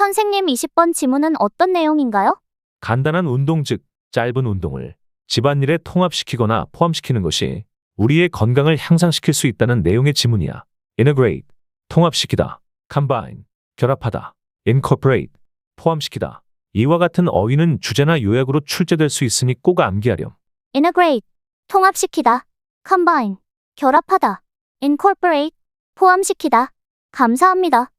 선생님 20번 지문은 어떤 내용인가요? 간단한 운동 즉 짧은 운동을 집안일에 통합시키거나 포함시키는 것이 우리의 건강을 향상시킬 수 있다는 내용의 지문이야. integrate 통합시키다, combine 결합하다, incorporate 포함시키다. 이와 같은 어휘는 주제나 요약으로 출제될 수 있으니 꼭 암기하렴. integrate 통합시키다, combine 결합하다, incorporate 포함시키다. 감사합니다.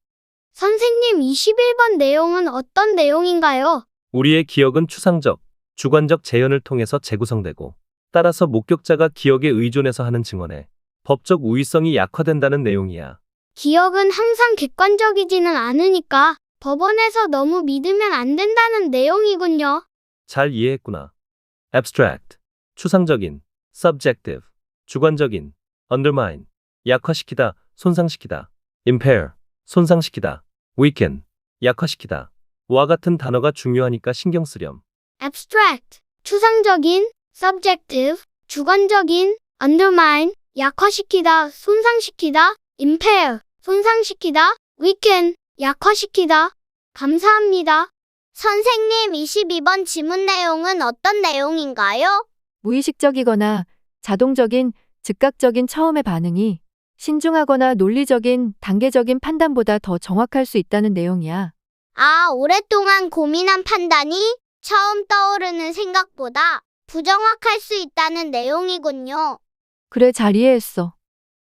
선생님 21번 내용은 어떤 내용인가요? 우리의 기억은 추상적, 주관적 재현을 통해서 재구성되고 따라서 목격자가 기억에 의존해서 하는 증언에 법적 우위성이 약화된다는 내용이야. 기억은 항상 객관적이지는 않으니까 법원에서 너무 믿으면 안 된다는 내용이군요. 잘 이해했구나. abstract, 추상적인, subjective, 주관적인, undermine, 약화시키다, 손상시키다, impair, 손상시키다, weaken, 약화시키다. 와 같은 단어가 중요하니까 신경 쓰렴. abstract, 추상적인, subjective, 주관적인, undermine, 약화시키다, 손상시키다, impair, 손상시키다, weaken, 약화시키다. 감사합니다. 선생님 22번 지문 내용은 어떤 내용인가요? 무의식적이거나 자동적인 즉각적인 처음의 반응이 신중하거나 논리적인 단계적인 판단보다 더 정확할 수 있다는 내용이야. 아, 오랫동안 고민한 판단이 처음 떠오르는 생각보다 부정확할 수 있다는 내용이군요. 그래 잘 이해했어.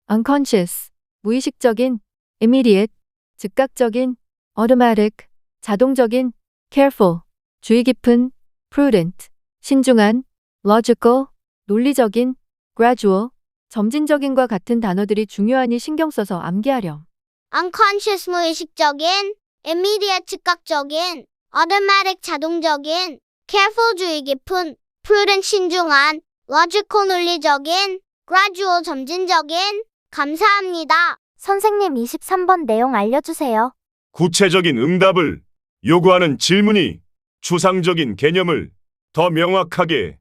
unconscious 무의식적인 immediate 즉각적인 automatic 자동적인 careful 주의 깊은 prudent 신중한 logical 논리적인 gradual 점진적인과 같은 단어들이 중요하니 신경 써서 암기하렴. unconscious 무의식적인, immediate 즉각적인, automatic 자동적인, careful 주의 깊은, prudent 신중한, logical 논리적인, gradual 점진적인, 감사합니다. 선생님 23번 내용 알려주세요. 구체적인 응답을 요구하는 질문이 추상적인 개념을 더 명확하게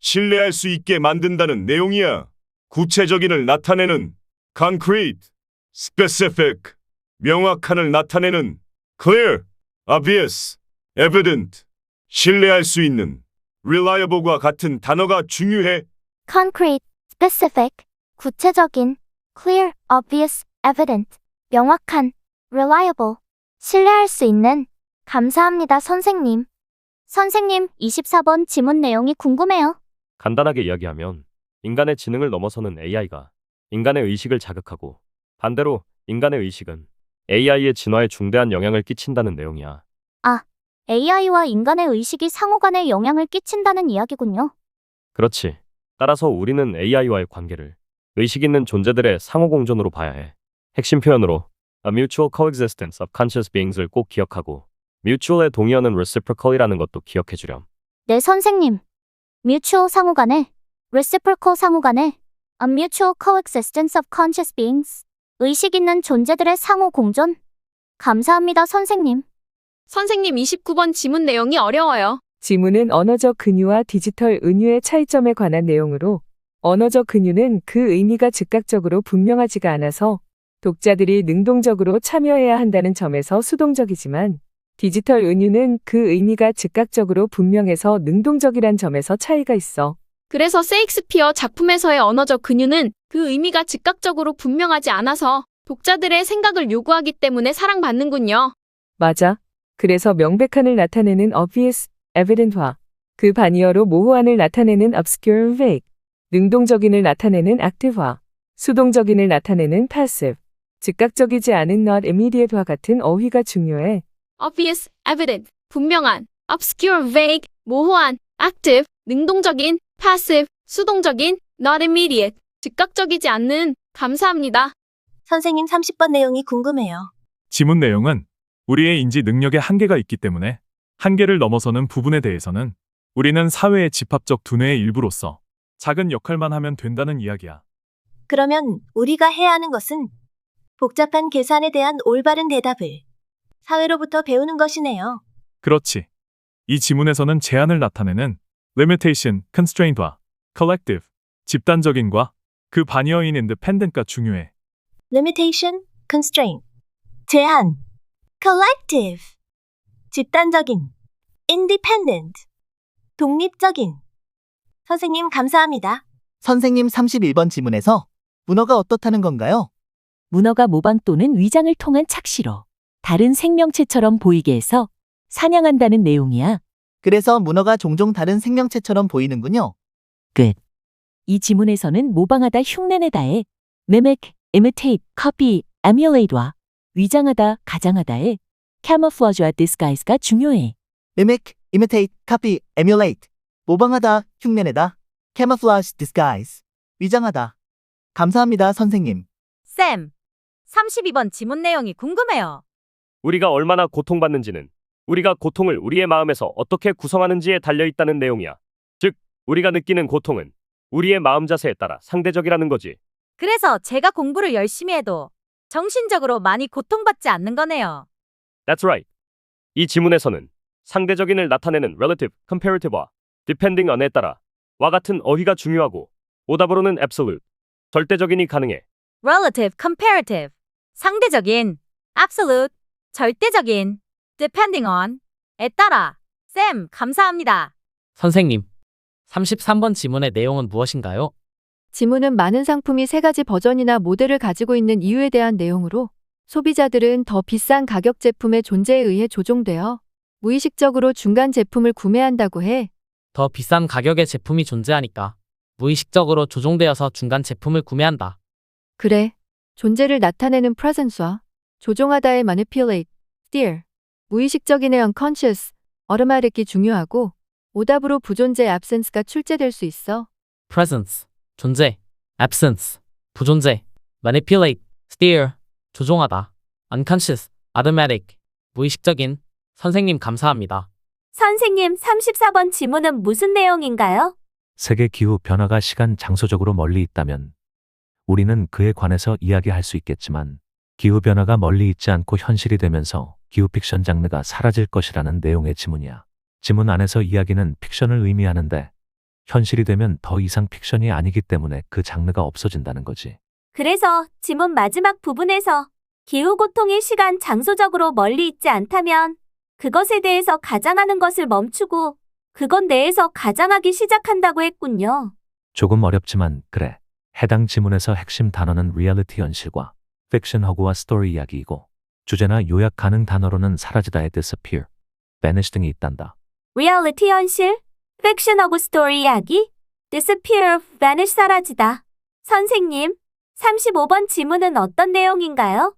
신뢰할 수 있게 만든다는 내용이야. 구체적인을 나타내는 concrete, specific, 명확한을 나타내는 clear, obvious, evident, 신뢰할 수 있는 reliable과 같은 단어가 중요해. concrete, specific, 구체적인, clear, obvious, evident, 명확한, reliable, 신뢰할 수 있는, 감사합니다, 선생님. 선생님, 24번 지문 내용이 궁금해요. 간단하게 이야기하면 인간의 지능을 넘어서는 AI가 인간의 의식을 자극하고 반대로 인간의 의식은 AI의 진화에 중대한 영향을 끼친다는 내용이야. AI와 인간의 의식이 상호 간에 영향을 끼친다는 이야기군요. 그렇지. 따라서 우리는 AI와의 관계를 의식 있는 존재들의 상호 공존으로 봐야 해. 핵심 표현으로 A mutual coexistence of conscious beings"을 꼭 기억하고 mutual에 동의하는 reciprocal이라는 것도 기억해 주렴. 네, 선생님. mutual 상호 간에, reciprocal 상호 간에, a mutual coexistence of conscious beings. 의식 있는 존재들의 상호 공존. 감사합니다, 선생님. 선생님 29번 지문 내용이 어려워요. 지문은 언어적 근유와 디지털 은유의 차이점에 관한 내용으로 언어적 근유는 그 의미가 즉각적으로 분명하지가 않아서 독자들이 능동적으로 참여해야 한다는 점에서 수동적이지만 디지털 은유는 그 의미가 즉각적으로 분명해서 능동적이란 점에서 차이가 있어. 그래서 세익스피어 작품에서의 언어적 근유는 그 의미가 즉각적으로 분명하지 않아서 독자들의 생각을 요구하기 때문에 사랑받는군요. 맞아. 그래서 명백한을 나타내는 obvious, evident화, 그 반이어로 모호한을 나타내는 obscure, vague, 능동적인을 나타내는 active화, 수동적인을 나타내는 passive, 즉각적이지 않은 not immediate와 같은 어휘가 중요해. obvious, evident, 분명한, obscure, vague, 모호한, active, 능동적인, passive, 수동적인, not immediate, 즉각적이지 않는, 감사합니다. 선생님 30번 내용이 궁금해요. 지문 내용은 우리의 인지 능력에 한계가 있기 때문에 한계를 넘어서는 부분에 대해서는 우리는 사회의 집합적 두뇌의 일부로서 작은 역할만 하면 된다는 이야기야. 그러면 우리가 해야 하는 것은 복잡한 계산에 대한 올바른 대답을 사회로부터 배우는 것이네요. 그렇지. 이 지문에서는 제한을 나타내는 limitation, constraint와 collective, 집단적인과 그 반이어인 independent가 중요해. limitation, constraint, 제한, collective, 집단적인, independent, 독립적인. 선생님 감사합니다. 선생님 31번 지문에서 문어가 어떻다는 건가요? 문어가 모방 또는 위장을 통한 착시로 다른 생명체처럼 보이게 해서 사냥한다는 내용이야. 그래서 문어가 종종 다른 생명체처럼 보이는군요. 끝. 이 지문에서는 모방하다 흉내내다에 mimic, imitate, copy, emulate와 위장하다, 가장하다에 camouflage와 disguise가 중요해. mimic, imitate, copy, emulate. 모방하다, 흉내내다. camouflage, disguise. 위장하다. 감사합니다, 선생님. 쌤, 32번 지문 내용이 궁금해요. 우리가 얼마나 고통받는지는 우리가 고통을 우리의 마음에서 어떻게 구성하는지에 달려 있다는 내용이야. 즉, 우리가 느끼는 고통은 우리의 마음 자세에 따라 상대적이라는 거지. 그래서 제가 공부를 열심히 해도 정신적으로 많이 고통받지 않는 거네요. That's right. 이 지문에서는 상대적인을 나타내는 relative, comparative와 depending on에 따라 와 같은 어휘가 중요하고 오답으로는 absolute, 절대적인이 가능해. relative, comparative, 상대적인, absolute, 절대적인, depending on에 따라. 쌤, 감사합니다. 선생님, 33번 지문의 내용은 무엇인가요? 지문은 많은 상품이 세 가지 버전이나 모델을 가지고 있는 이유에 대한 내용으로 소비자들은 더 비싼 가격 제품의 존재에 의해 조종되어 무의식적으로 중간 제품을 구매한다고 해. 더 비싼 가격의 제품이 존재하니까 무의식적으로 조종되어서 중간 제품을 구매한다. 그래. 존재를 나타내는 presence와 조종하다의 manipulate, steer, 무의식적인의 unconscious, automatic이 중요하고 오답으로 부존재 absence가 출제될 수 있어. presence, 존재, absence, 부존재, manipulate, steer, 조종하다, unconscious, automatic, 무의식적인, 선생님 감사합니다. 선생님 34번 지문은 무슨 내용인가요? 세계 기후 변화가 시간 장소적으로 멀리 있다면 우리는 그에 관해서 이야기할 수 있겠지만 기후 변화가 멀리 있지 않고 현실이 되면서 기후 픽션 장르가 사라질 것이라는 내용의 지문이야. 지문 안에서 이야기는 픽션을 의미하는데 현실이 되면 더 이상 픽션이 아니기 때문에 그 장르가 없어진다는 거지. 그래서 지문 마지막 부분에서 기후 고통이 시간 장소적으로 멀리 있지 않다면 그것에 대해서 가장하는 것을 멈추고 그것 내에서 가장하기 시작한다고 했군요. 조금 어렵지만 그래. 해당 지문에서 핵심 단어는 리얼리티 현실과 픽션 허구와 스토리 이야기이고 주제나 요약 가능 단어로는 사라지다의 disappear, vanish 등이 있단다. 리얼리티 현실, 픽션하고 스토리 이야기, disappear, vanish 사라지다. 선생님, 35번 지문은 어떤 내용인가요?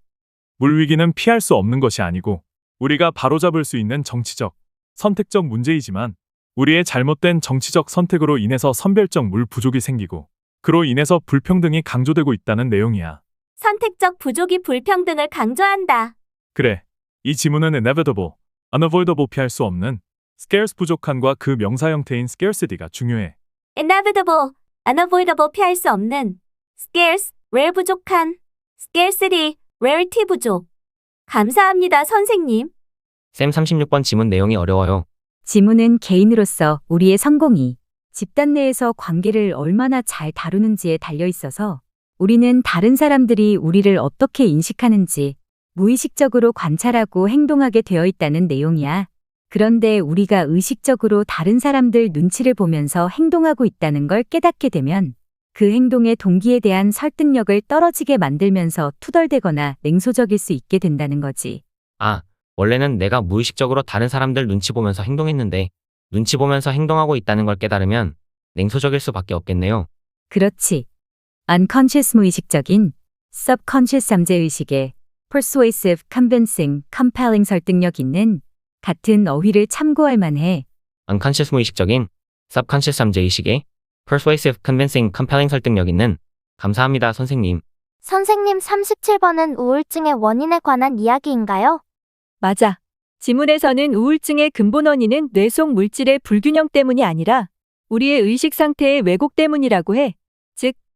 물위기는 피할 수 없는 것이 아니고 우리가 바로잡을 수 있는 정치적, 선택적 문제이지만 우리의 잘못된 정치적 선택으로 인해서 선별적 물 부족이 생기고 그로 인해서 불평등이 강조되고 있다는 내용이야. 선택적 부족이 불평등을 강조한다. 그래. 이 지문은 inevitable, unavoidable 피할 수 없는 scarce 부족함과 그 명사 형태인 scarcity가 중요해. inevitable, unavoidable 피할 수 없는 scarce, rare 부족한 scarcity, rarity 부족. 감사합니다, 선생님. 쌤 36번 지문 내용이 어려워요. 지문은 개인으로서 우리의 성공이 집단 내에서 관계를 얼마나 잘 다루는지에 달려 있어서 우리는 다른 사람들이 우리를 어떻게 인식하는지 무의식적으로 관찰하고 행동하게 되어 있다는 내용이야. 그런데 우리가 의식적으로 다른 사람들 눈치를 보면서 행동하고 있다는 걸 깨닫게 되면 그 행동의 동기에 대한 설득력을 떨어지게 만들면서 투덜대거나 냉소적일 수 있게 된다는 거지. 아, 원래는 내가 무의식적으로 다른 사람들 눈치 보면서 행동했는데 눈치 보면서 행동하고 있다는 걸 깨달으면 냉소적일 수밖에 없겠네요. 그렇지. Unconscious 무의식적인 subconscious 잠재의식에 persuasive, convincing, compelling 설득력 있는 같은 어휘를 참고할 만해. unconscious 무의식적인 subconscious 잠재의식에 persuasive, convincing, compelling 설득력 있는 감사합니다, 선생님. 선생님 37번은 우울증의 원인에 관한 이야기인가요? 맞아. 지문에서는 우울증의 근본 원인은 뇌 속 물질의 불균형 때문이 아니라 우리의 의식 상태의 왜곡 때문이라고 해.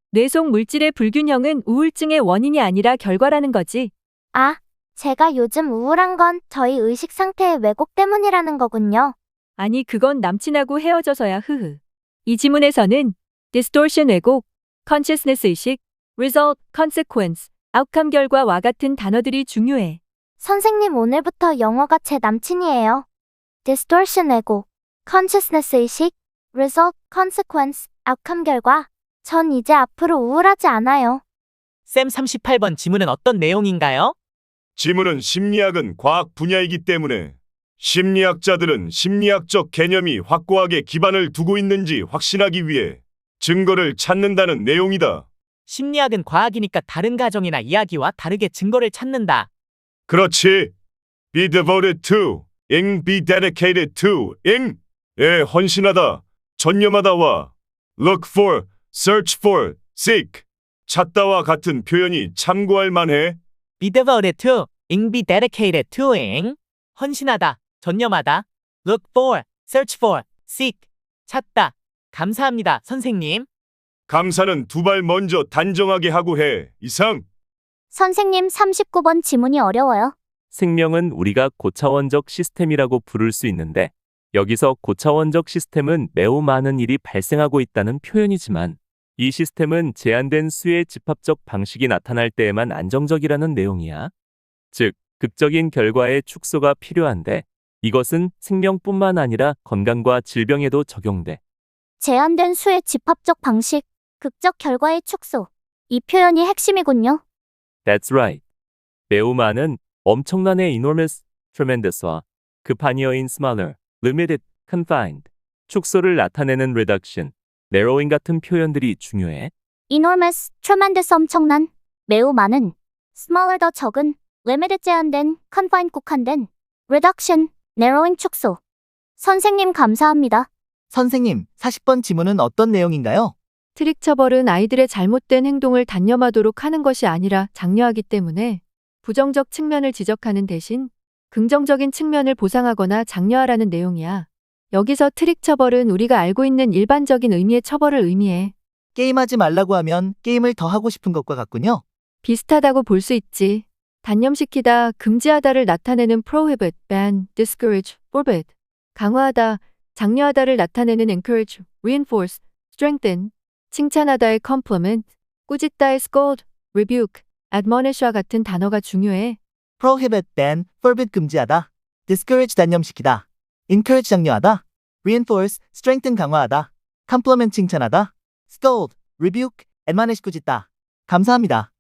즉, 뇌속 물질의 불균형은 우울증의 원인이 아니라 결과라는 거지. 아, 제가 요즘 우울한 건 저희 의식 상태의 왜곡 때문이라는 거군요. 아니, 그건 남친하고 헤어져서야 흐흐. 이 지문에서는 distortion 왜곡, consciousness 의식, result, consequence, outcome 결과와 같은 단어들이 중요해. 선생님 오늘부터 영어가 제 남친이에요. distortion ego, consciousness 의식, result, consequence, outcome 결과. 전 이제 앞으로 우울하지 않아요. 쌤 38번 지문은 어떤 내용인가요? 지문은 심리학은 과학 분야이기 때문에 심리학자들은 심리학적 개념이 확고하게 기반을 두고 있는지 확신하기 위해 증거를 찾는다는 내용이다. 심리학은 과학이니까 다른 가정이나 이야기와 다르게 증거를 찾는다. 그렇지. Be devoted to, ing, be dedicated to, ing. 에 헌신하다, 전념하다와 look for, search for, seek. 찾다와 같은 표현이 참고할 만해. be devoted to, ing be dedicated toing. 헌신하다, 전념하다. look for, search for, seek. 찾다. 감사합니다, 선생님. 감사는 두 발 먼저 단정하게 하고 해. 이상. 선생님 39번 지문이 어려워요. 생명은 우리가 고차원적 시스템이라고 부를 수 있는데 여기서 고차원적 시스템은 매우 많은 일이 발생하고 있다는 표현이지만 이 시스템은 제한된 수의 집합적 방식이 나타날 때에만 안정적이라는 내용이야. 즉, 극적인 결과의 축소가 필요한데 이것은 생명뿐만 아니라 건강과 질병에도 적용돼. 제한된 수의 집합적 방식, 극적 결과의 축소. 이 표현이 핵심이군요. That's right. 매우 많은 엄청난의 enormous, tremendous와 급한이어인 smaller, limited, confined, 축소를 나타내는 reduction, narrowing 같은 표현들이 중요해. enormous, tremendous 엄청난, 매우 많은, smaller 더 적은, limited 제한된, confined 국한된, reduction, narrowing 축소. 선생님 감사합니다. 선생님, 40번 지문은 어떤 내용인가요? 트릭 처벌은 아이들의 잘못된 행동을 단념하도록 하는 것이 아니라 장려하기 때문에 부정적 측면을 지적하는 대신 긍정적인 측면을 보상하거나 장려하라는 내용이야. 여기서 트릭 처벌은 우리가 알고 있는 일반적인 의미의 처벌을 의미해. 게임하지 말라고 하면 게임을 더 하고 싶은 것과 같군요. 비슷하다고 볼 수 있지. 단념시키다, 금지하다를 나타내는 prohibit, ban, discourage, forbid. 강화하다, 장려하다를 나타내는 encourage, reinforce, strengthen. 칭찬하다의 compliment, 꾸짖다의 scold, rebuke, admonish와 같은 단어가 중요해. prohibit, ban, forbid 금지하다. discourage 단념시키다. Encourage 장려하다. reinforce, strengthen 강화하다. compliment 칭찬하다. scold, rebuke, admonish 꾸짖다. 감사합니다.